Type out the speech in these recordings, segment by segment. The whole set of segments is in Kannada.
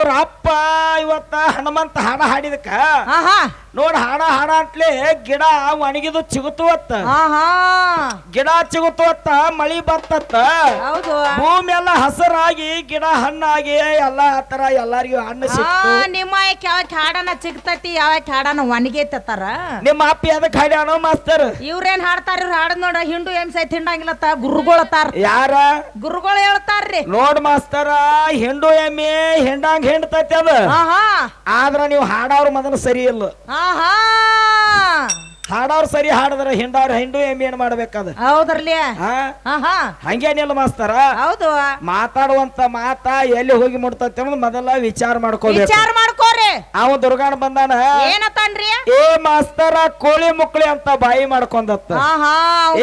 ಅವ್ರ ಅಪ್ಪ ಇವತ್ತ ಹನುಮಂತ ಹಾಡ ಹಾಡಿದಕ್ಕ. ಆಹಾ. ನೋಡ್ ಹಾಡ ಹಾಡ ಅಂತಲೇ ಗಿಡ ಒಣಗಿದು ಚಿಗುತ್ತುವತ್ತ ಆಹಾ. ಗಿಡ ಚಿಗುತ್ತುವತ್ತ ಮಳಿ ಬರ್ತತ್ತ ಹೌದು. ಭೂಮಿ ಎಲ್ಲ ಹಸರಾಗಿ ಗಿಡ ಹಣ್ಣಾಗಿ ಎಲ್ಲ ಆತರ ಎಲ್ಲರಿಗೂ ಹಣ್ಣು ಆ ಸಿಕ್ತು. ನಿಮ್ಮ ಯಾವ ಹಾಡನ ಚಿಗ್ತತಿ ಯಾವ ಹಾಡನ ಒಣಗೈತತ್ತಾರ? ನಿಮ್ಮ ಅಪ್ಪ ಅದಕ್ಕೆ ಹಾಡ್ಯಾನೋ ಮಾಸ್ತರ್? ಇವ್ರೇನ್ ಹಾಡ್ತಾರ ಇವ್ರು ಹಾಡ್ ನೋಡ ಹಿಂಡು ಎಮ್ಸೈ ತಿಂಡಂಗಿಲ್ಲತ್ತ ಗುರುಗಳತ್ತಾರ ಯಾರ? ಗುರುಗಳು ಹೇಳ್ತಾರ್ರಿ. ನೋಡ್ ಮಾಸ್ತರ ಹಿಂಡು ಎಮ್ಮೆ ಹೆಂಡಂಗ್ ಹೆಂಡ್ತೈತಿ ಅದ? ಆಹಾ. ಆದ್ರ ನೀವು ಹಾಡವ್ರ ಮೊದಲು ಸರಿ ಇಲ್ಲ. ಆಹಾ. ಹಾಡವ್ರ ಸರಿ ಹಾಡಿದ್ರ ಹಿಂಡವ್ರ ಹಿಂಡು ಎಮ್ಮೆ ಏನ್ ಮಾಡ್ಬೇಕದ? ಹೌದ್ರಲಿ ಹಾ ಆಹಾ. ಹಂಗೇನಿಲ್ಲ ಮಾಸ್ತರ? ಹೌದು. ಮಾತಾಡುವಂತ ಮಾತ ಎಲ್ಲಿ ಹೋಗಿ ಮುಟ್ತೈತಿ ಅನ್ನೋದು ಮೊದಲ ವಿಚಾರ ಮಾಡ್ಕೋಬೇಕು. ವಿಚಾರ ಮಾಡ್ಕೋರಿ. ಅವ ದುರ್ಗಾಣ ಬಂದಾನ? ಏನತ್ತಾನ್ರಿ ಏ ಮಾಸ್ತರ ಕೋಳಿ ಮುಕ್ಳಿ ಅಂತ ಬಾಯಿ ಮಾಡ್ಕೊಂಡತ್ತ. ಆಹಾ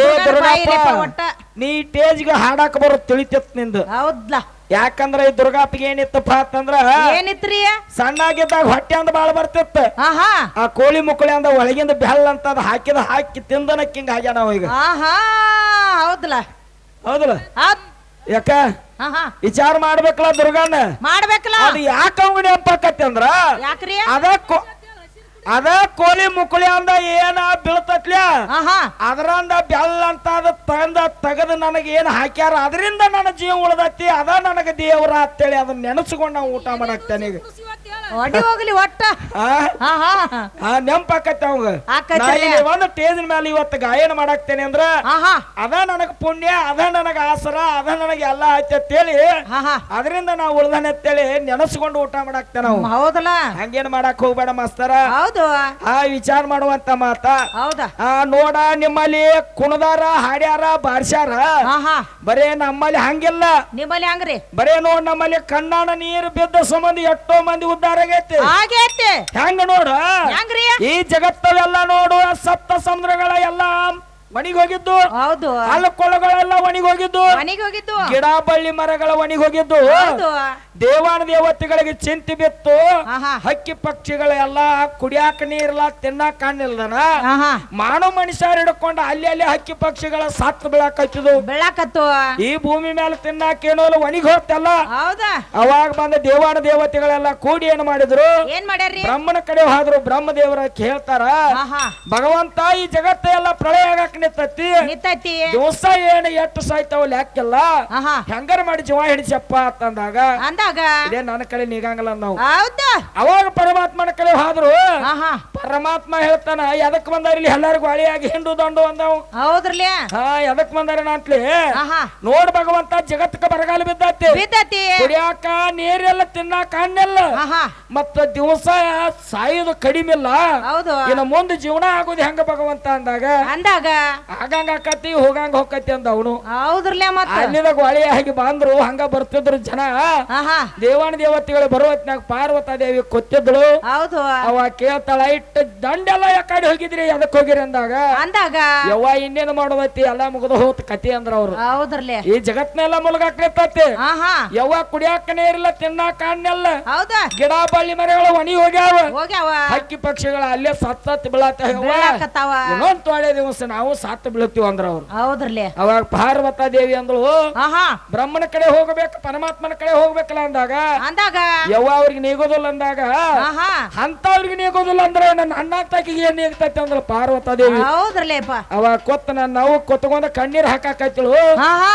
ಏ ದುರ್ಗಪ್ಪ ಒಟ್ಟ. ನೀ ಟೇಜ್ಗೆ ಹಾಡಾಕ ಬರೋ ತಿಳಿತಿತ್ ನಿಂದು. ಹೌದ್ಲ? ಯಾಕಂದ್ರ ಈ ದುರ್ಗಾಪಿಗೆ ಏನಿತ್ತಪ್ಪ ಅಂತಂದ್ರ ಏನಿತ್ರಿ? ಸಣ್ಣಾಗಿದ್ದಾಗ ಹೊಟ್ಟೆ ಅಂದ ಬಾಳ ಬರ್ತಿತ್ತು. ಆ ಕೋಳಿ ಮುಕ್ಕಳಿ ಅಂದ ಒಳಗಿಂದ ಬೆಲ್ಲ ಅಂತ ಅದ್ ಹಾಕಿದ ಹಾಕಿ ತಿಂದನ ಕಿಂಗ್ ಆಗ್ಯಾನ ಅವ ಈಗ. ಹೌದಲ್ಲ ಹೌದ್ಲ. ಹೌದಲ್ಲ ಹೌದ್. ಯಾಕ? ವಿಚಾರ ಮಾಡ್ಬೇಕಲ್ಲ ದುರ್ಗಣ್ಣ ಮಾಡ್ಬೇಕಲ್ಲ. ಅದು ಯಾಕ ಅಂಗಡಿ ಅಂಪಕತ್ತಿ ಅಂದ್ರ ಯಾಕ್ರಿ? ಅದ ಅದ ಕೋಳಿ ಮುಕುಳಿ ಅಂದ ಏನ ಬೀಳ್ತತ್ಲ್ಯ? ಆಹಾ. ಅದರಂದ ಬೆಲ್ಲ ಅಂತ ಅದ ತಂದ ತೆಗೆದು ನನಗೆ ಏನು ಹಾಕ್ಯಾರ? ಅದರಿಂದ ನನ್ನ ಜೀವ ಉಳ್ದೈತಿ ಅದ ನನಗೆ ದೇವರ ಅಂತೇಳಿ ಅದನ್ನ ನೆನಸ್ಕೊಂಡ್ ನಾವು ಊಟ ಮಾಡಾಕ್ತೇನೆ ಈಗ. ಒಡಿ ಹೋಗ್ಲಿ ಒಟ್ಟ. ಆ? ಹಾ ಆ ನೆಂಪಾಕತ್ತೆ ಅವಂಗ. ಆಕತ್ರಿ. ನಾ ಇಲ್ಲಿ ಒಂದು ಟೇಜಿನ ಮೇಲೆ ಇವತ್ತು ಗಾಯನ ಮಾಡಾಕ್ತೇನೆ ಅಂದ್ರ ಆಹಾ ಅದ ನನಗ ಪುಣ್ಯ ಅದ ನನಗ ಆಸರ ಅದ ನನಗೆ ಎಲ್ಲ ಆಯ್ತು ಅಂತೇಳಿ ಹಾ ಅದರಿಂದ ನಾವು ಉಳ್ದಾನೆ ಅಂತೇಳಿ ನೆನಸ್ಕೊಂಡು ಊಟ ಮಾಡಾಕ್ತೇವೆ ನಾವು. ಹೌದಲ್ಲ? ಹಂಗೇನ್ ಮಾಡಾಕ್ ಹೋಗ್ಬೇಡ ಮಾಸ್ತರ. ಹೌದು. ಆ ವಿಚಾರ ಮಾಡುವಂತ ಮಾತ. ಹೌದಾ? ಆ ನೋಡ ನಿಮ್ಮಲ್ಲಿ ಕುಣದಾರ ಹಾಡ್ಯಾರ ಬಾರ್ಸ್ಯಾರ. ಆಹಾ ಬರೇ ನಮ್ಮಲ್ಲಿ ಹಂಗಿಲ್ಲ. ನಿಮ್ಮಲ್ಲಿ ಹಂಗ್ರಿ? ಬರೇ ನೋಡ್ ನಮ್ಮಲ್ಲಿ ಕಣ್ಣಾಣ ನೀರು ಬಿದ್ದ ಸಂಬಂಧ ಎಷ್ಟೋ ಮಂದಿ ಉದ್ಧಾರ ಆಗೈತಿ ಆಗೈತಿ ಹೆಂಗ ನೋಡ? ಈ ಜಗತ್ತವೆಲ್ಲ ನೋಡು ಸಪ್ತ ಸಮುದ್ರಗಳ ಎಲ್ಲ ಒಣಿಗೋಗಿದ್ದು ಹೌದು. ಹಳ್ಳಕೊಳ್ಳಗಳೆಲ್ಲ ಕೊಳಗಳೆಲ್ಲ ಮನೆಗೆ ಹೋಗಿದ್ದು ಗಿಡ ಬಳ್ಳಿ ಮರಗಳ ಒಣಿಗೋಗಿದ್ದು ಹೌದು. ದೇವಾನ ದೇವತೆಗಳಿಗೆ ಚಿಂತೆ ಬಿತ್ತು. ಆಹಾ. ಹಕ್ಕಿ ಪಕ್ಷಿಗಳೆಲ್ಲ ಕುಡಿಯಾಕ ನೀರಿಲ್ಲ ತಿನ್ನಾಕ ಕಾಣಿಲ್ದನ ಆಹಾ. ಮಾನವ ಮನುಷ್ಯರು ಹಿಡ್ಕೊಂಡು ಅಲ್ಲಿ ಅಲ್ಲಿ ಹಕ್ಕಿ ಪಕ್ಷಿಗಳ ಸತ್ತು ಬೀಳಾಕ ಹಚ್ಚಿದು ಬೆಳಕತ್ತು. ಈ ಭೂಮಿ ಮೇಲೆ ತಿನ್ನಾಕ ಏನೋ ಒಣಿಗ್ ಹೋಗ್ತಲ್ಲ ಹೌದಾ? ಅವಾಗ ಬಂದ ದೇವಾನ ದೇವತೆಗಳೆಲ್ಲ ಕೂಡಿ ಏನ್ ಮಾಡಿದ್ರು? ಏನ್ ಮಾಡ್ಯಾರ್ರಿ? ಬ್ರಹ್ಮನ ಕಡೆ ಹೋದ್ರು. ಬ್ರಹ್ಮ ದೇವರ ಕೇಳ್ತಾರ. ಆಹಾ. ಭಗವಂತ ಈ ಜಗತ್ತ ಎಲ್ಲ ಪ್ರಳಯ ಆಗಕ್ ನಿತ್ತೈತಿ? ದಿವಸ ಏನು ಎಷ್ಟು ಸಾಯ್ತಾವ ಲೆಕ್ಕಿಲ್ಲ. ಆಹಾ. ಹೆಂಗಾರ ಮಾಡಿ ಜೀವ ಹಿಡಿಸಪ್ಪ ಅಂತಂದಾಗ ಅಂದಾಗ? ಇದೇ ನನ್ನ ಕಡೆ ನೀಗಂಗಲ್ಲ ನಾವು. ಹೌದಾ? ಅವಾಗ ಪರಮಾತ್ಮನ ಕಡೆ ಹಾದ್ರು. ಪರಮಾತ್ಮ ಹೇಳ್ತಾನ ಎದಕ್ ಬಂದಾರ ಇಲ್ಲಿ ಎಲ್ಲರಿಗೂ ಅಳಿಯಾಗಿ ಹಿಂಡು ದಂಡು ಅಂದವು. ಹೌದ್ರಲ್ಲಿ? ಹಾ ಎದಕ್ ಬಂದಾರ ಅಂತಲಿ? ನೋಡ್ ಭಗವಂತ ಜಗತ್ತಕ್ಕ ಬರಗಾಲ ಬಿದ್ದತಿ. ಬಿದ್ದತಿ. ಕುಡಿಯಾಕ ನೀರೆಲ್ಲ ತಿನ್ನಾಕ ಹಣ್ಣೆಲ್ಲ. ಆಹಾ. ಮತ್ತ ದಿವಸ ಸಾಯೋದು ಕಡಿಮೆ ಇಲ್ಲ. ಹೌದು. ಇನ್ನು ಮುಂದೆ ಜೀವನ ಆಗೋದು ಹೆಂಗ ಭಗವಂತ ಅಂದಾಗ? ಅಂದಾಗ? ಆಗಂಗ ಆಕತಿ ಹೋಗಂಗ ಹೋಗತಿ ಅಂದ ಅವನು ಹೌದ್ರಲ್ಲೇ ಮತ್ತ? ಅಲ್ಲಿದ ಗೋಳಿ ಆಗಿ ಬಂದ್ರು ಹಂಗ ಬರ್ತಿದ್ರು ಜನ. ದೇವಾನ ದೇವತೆಗಳು ಬರುವತ್ನಾಗ ಪಾರ್ವತ ದೇವಿ ಕೊತ್ತಿದ್ಳು. ಹೌದು. ಅವ ಕೇಳ್ತಾಳ ಇಟ್ಟು ದಂಡೆಲ್ಲ ಯಾಕಡೆ ಹೋಗಿದ್ರಿ ಅದಕ್ಕೆ ಹೋಗಿರಿ ಅಂದಾಗ. ಅಂದಾಗ? ಯವ್ವ ಇನ್ನೇನು ಮಾಡುವತಿ ಎಲ್ಲ ಮುಗಿದು ಹೋತ್ ಕತಿ ಅಂದ್ರ ಅವ್ರು. ಹೌದ್ರಲ್ಲೇ. ಈ ಜಗತ್ನೆಲ್ಲ ಮುಳುಗಾಕತ್ತೆ ಯವ್ವ ಕುಡಿಯಾಕನೇ ಇರಲ್ಲ ತಿನ್ನಾಕ ಹಣ್ಣೆಲ್ಲ ಹೌದಾ. ಗಿಡ ಬಳ್ಳಿ ಮರಗಳು ಒಣಿ ಹೋಗ್ಯಾವ. ಹೋಗ್ಯಾವ. ಹಕ್ಕಿ ಪಕ್ಷಿಗಳ ಅಲ್ಲೇ ಸತ್ತ ಸತ್ ಬೀಳತ್ತ ಇನ್ನೊಂದ್ ತೊಳೆ ದಿವಸ ನಾವು ಸತ್ತು ಬೀಳ್ತೀವಿ ಅಂದ್ರ ಅವ್ರು. ಹೌದ್ರಲ್ಲಿ ಅವಾಗ ಪಾರ್ವತ ದೇವಿ ಅಂದಳು ಆಹಾ. ಬ್ರಹ್ಮನ ಕಡೆ ಹೋಗಬೇಕು ಪರಮಾತ್ಮನ ಕಡೆ ಹೋಗ್ಬೇಕಲ್ಲ ಅಂದಾಗ? ಅಂದಾಗ? ಯಾವ ಅವ್ರಿಗೆ ನೀಗೋದಿಲ್ಲ ಅಂದಾಗ? ಆಹಾ. ಅಂತವ್ರಿಗೆ ನೀಗೋದಿಲ್ಲ ಅಂದ್ರೆ ನನ್ನ ಅಣ್ಣ ತಾಕಿಗೆ ಏನ್ ನೀಗ್ತೈತೆ ಅಂದ್ರ ಪಾರ್ವತ ದೇವಿ. ಹೌದ್ರಲೆಪ್ಪ ಅವಾಗ ಕೊತ್ತ ನನ್ನ ನಾವು ಕೊತ್ಕೊಂಡ ಕಣ್ಣೀರ್ ಹಾಕಾಕೈತಿಳು. ಆಹಾ.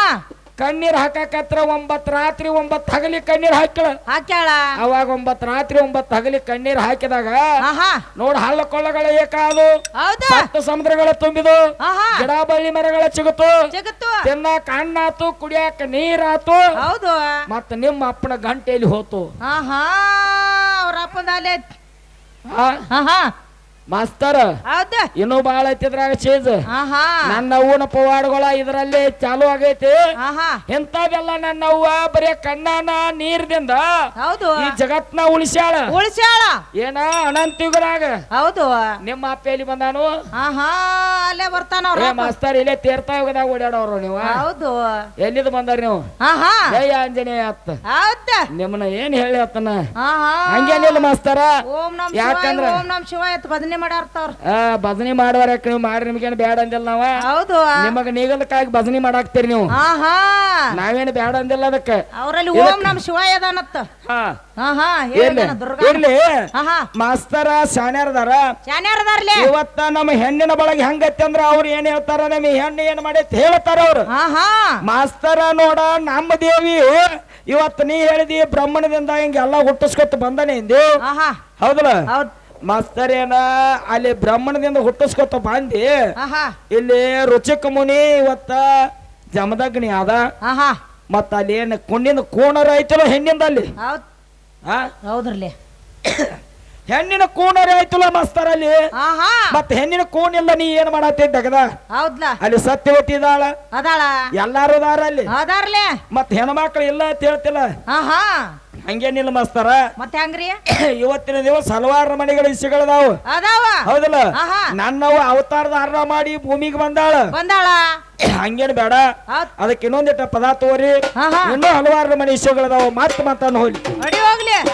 ಕಣ್ಣೀರ್ ಹಾಕಾಕತ್ರ ಒಂಬತ್ ರಾತ್ರಿ ಒಂಬತ್ ಹಗಲಿ ಕಣ್ಣೀರ್ ಹಾಕಿಳ ಹಾಕ್ಯಾಳ? ಅವಾಗ ಒಂಬತ್ ರಾತ್ರಿ ಒಂಬತ್ ಹಗಲಿ ಕಣ್ಣೀರ್ ಹಾಕಿದಾಗ ಆಹಾ. ನೋಡ್ ಹಳ್ಳ ಕೊಳ್ಳಗಳ ಏಕಾದು. ಹೌದಾ. ಸಮುದ್ರಗಳ ತುಂಬಿದು. ಆಹಾ. ಗಿಡ ಬಳ್ಳಿ ಮರಗಳ ಚಿಗುತು. ಜಗತ್ತು ತಿನ್ನಾಕ ಹಣ್ಣಾತು ಕುಡಿಯಾಕ ನೀರಾತು. ಹೌದು. ಮತ್ತ ನಿಮ್ಮ ಅಪ್ಪನ ಗಂಟೆಯಲ್ಲಿ ಹೋತು. ಆಹಾ ಅವ್ರ ಆಹಾ. ಮಾಸ್ತರ ಇನ್ನು ಇನ್ನೂ ಬಾಳ ಐತಿದ್ರಾಗ ಚೇಜ್ ನನ್ನ ಅವ್ವನ ಪವಾಡಗಳ ಇದರಲ್ಲಿ ಚಾಲು ಆಗೈತಿ. ಎಂತಾವೆಲ್ಲ ಇಂಥವೆಲ್ಲ ನನ್ನ ಅವ್ವ ಬರೀ ಕಣ್ಣನ ನೀರ್ದಿಂದ ಹೌದು. ಈ ಜಗತ್ನ ಉಳಿಸ್ಯಾಳ. ಉಳಿಸ್ಯಾಳ. ಏನ ಅನಂತಿಗರಾಗ ಹೌದು. ನಿಮ್ಮ ಅಪ್ಪ ಎಲ್ಲಿ ಬಂದಾನು? ಅಲ್ಲೇ ಬರ್ತಾನ ಮಾಸ್ತರ್ ಇಲ್ಲೇ ತೀರ್ಥಯುಗದಾಗ ಓಡಾಡೋರು ನೀವು. ಹೌದು. ಎಲ್ಲಿದ್ ಬಂದಾರ ನೀವು? ಜಯ ಆಂಜನೇಯ ಅತ್ತ. ನಿಮ್ಮನ್ನ ಏನ್ ಹೇಳಿ ಅತ್ತನ ಹಂಗೇನಿಲ್ಲ ಮಾಸ್ತರ. ಓಂ ನಮ್ ಶಿವಾಯ ಯಾಕಂದ್ರ ಓಂ ನಮ್ ಶಿವ ಅಂತ ಬದನೆ. ಭಜನೆ ಮಾಡಾರ್ತಾವ್ರ. ಆ ಮಾಡುವಾರ ನೀವು ಮಾಡಿ ನಿಮ್ಗೇನು ಬೇಡ ಅಂದಿಲ್ಲ ನಾವ? ಹೌದು. ನಿಮಗ ನೀಗಲಕ್ಕಾಗಿ ಬದನಿ ಮಾಡಾಕ್ತೀರಿ ನೀವು. ಆಹಾ. ನಾವೇನು ಬೇಡ ಅಂದಿಲ್ಲ ಅದಕ್ಕೆ. ಅವರಲ್ಲಿ ಓಂ ನಮ್ ಶಿವಾಯ ಅದಾನತ್ತ ಹಾ. ಆಹಾ ಇರ್ಲಿ ಆಹಾ. ಮಾಸ್ತರ ಶಾನ್ಯಾರದಾರ ಶಾನ್ಯಾರದಾರ್ಲೆ ಇವತ್ತ ನಮ್ಮ ಹೆಣ್ಣಿನ ಬಳಗ ಹೆಂಗತ್ತೆ ಅಂದ್ರ ಅವ್ರು ಏನ್ ಹೇಳ್ತಾರ ನಮ್ಮ ಹೆಣ್ಣು ಏನ್ ಮಾಡಿ ಹೇಳ್ತಾರ ಅವ್ರು. ಆಹಾ. ಮಾಸ್ತರ ನೋಡ ನಮ್ಮ ದೇವಿ ಇವತ್ತು ನೀ ಹೇಳಿದಿ ಬ್ರಹ್ಮಣದಿಂದ ಹಿಂಗೆಲ್ಲ ಹುಟ್ಟಿಸ್ಕೊತ ಬಂದನೆ ಇಂದು. ಆಹಾ. ಹೌದಲ್ಲ? ಹೌದ್ ಮಾಸ್ತರ್ ಏನ ಅಲ್ಲಿ ಬ್ರಾಹ್ಮಣದಿಂದ ಹುಟ್ಟಿಸ್ಕೊತ ಬಂದಿ ಆಹಾ. ಇಲ್ಲಿ ರುಚಿಕ ಮುನಿ ಇವತ್ತ ಜಮದಗ್ನಿ ಅದ ಆಹಾ. ಮತ್ತ ಅಲ್ಲಿ ಏನ್ ಕುಣ್ಣಿನ ಕೋಣರ ಐತಲ್ಲ ಹೆಣ್ಣಿಂದ ಅಲ್ಲಿ? ಹೌದ್. ಆ? ಹೌದ್ರಲೆ ಹೆಣ್ಣಿನ ಕೋಣರೇ ಆಯ್ತಲ್ಲ ಮಸ್ತರ ಅಲ್ಲಿ? ಆಹಾ. ಮತ್ತ ಹೆಣ್ಣಿನ ಕೂನ್ ಇಲ್ಲ ನೀ ಏನ್ ದಗದ? ಹೌದ್ಲ? ಅಲ್ಲಿ ಸತ್ಯವತಿ ಇದಾಳ ಅದಾಳ? ಎಲ್ಲಾರು ಅದಾರ ಅಲ್ಲಿ? ಅದಾರ್ಲೆ. ಮತ್ ಹೆಣ್ಮಕ್ಳು ಇಲ್ಲ ಅಂತ ಹೇಳ್ತಿಲ್ಲ? ಹಂಗೇನಿಲ್ಲ ಮಸ್ತಾರ. ಮತ್ತೆ ಹಂಗ್ರಿ? ಇವತ್ತಿನ ದಿವಸ ಹಲವಾರು ಮನೆಗಳು ಇಸಿಗಳದಾವು ಅದಾವ? ಹೌದಲ್ಲ? ನನ್ನವು ಅವತಾರದ ಹರ ಮಾಡಿ ಭೂಮಿಗೆ ಬಂದಾಳ. ಬಂದಾಳ? ಹಂಗೇನು ಬೇಡ. ಅದಕ್ಕೆ ಇನ್ನೊಂದಿಟ್ಟ ಪದಾರ್ಥ ತೋರಿ. ಇನ್ನೂ ಹಲವಾರು ಮನೆ ಇಸ್ಯುಗಳದಾವು ಮತ್ತೆ ಮತ್ತೆ ಹೋಗ್ಲಿ. ನಡಿ ಹೋಗ್ಲಿ.